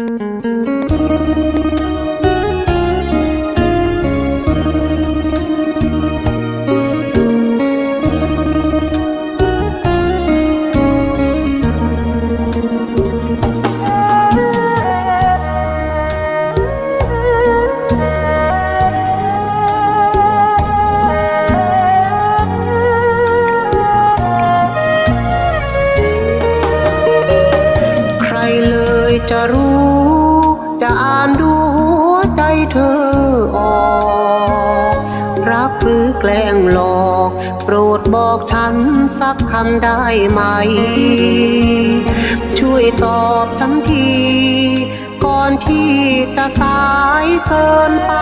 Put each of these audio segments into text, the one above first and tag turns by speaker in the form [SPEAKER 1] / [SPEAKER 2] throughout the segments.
[SPEAKER 1] ใยจะรู้ จะอ่านดูหัวใจเธอออก รักหรือแกล้งหลอก โปรดบอกฉันสักคำได้ไหม ช่วยตอบฉันที ก่อนที่จะสายเกินไป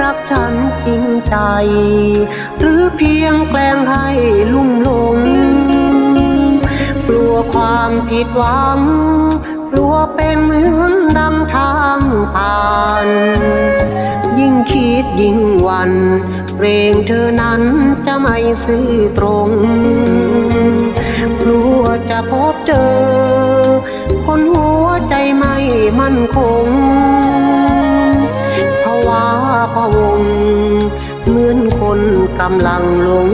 [SPEAKER 1] รักฉันจริงใจ หรือเพียงแกล้งให้ลุ่มหลง ความผิดหวังกลัวเป็นเหมือนดังทางผ่าน ยิ่งคิดยิ่งหวันเกรงเธอนั้นจะไม่ซื่อตรง กลัวจะพบเจอ คนหัวใจไม่มั่นคงภาวะพะวงเหมือนคนกำลังหลง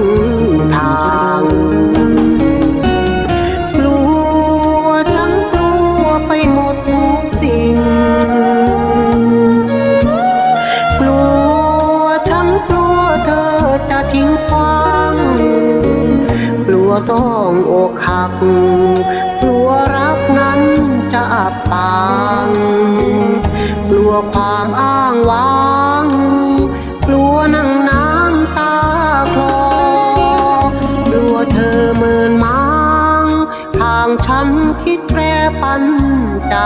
[SPEAKER 1] ทาง ต้องอกหักกลัวรักนั้นจะอับปางกลัวความอ้างว้างกลัวนั่งน้ำตาคลอกลัวเธอเมินมางทางฉันคิดแปรปันใจ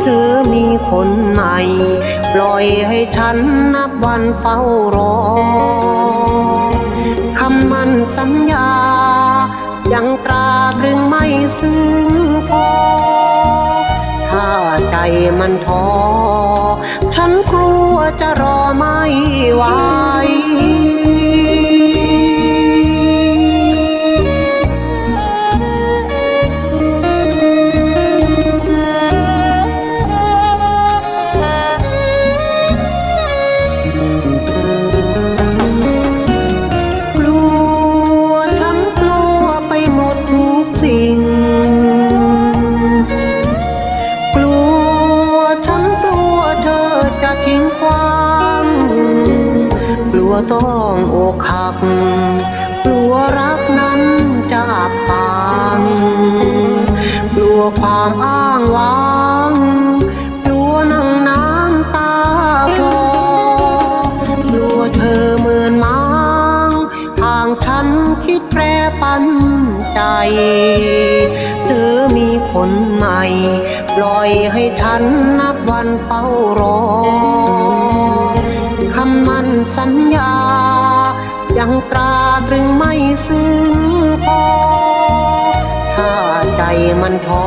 [SPEAKER 1] เธอมีคนใหม่ ปล่อยให้ฉันนับวันเฝ้ารอ ซึ้งพอ ถ้าใจมันท้อ ฉันกลัวจะรอไม่ไหว ต้องอกหัก กลัวรักนั้นจะอับปางกลัวความอ้างว้างกลัวนั่งน้ำตาคลอกลัวเธอเหมินมางทางฉันคิดแปรปันใจ เธอมีคนใหม่ ปล่อยให้ฉันนับวันเฝ้ารอ สัญญา ยังตราตรึงไม่ซึ้งพอ ถ้าใจมันท้อ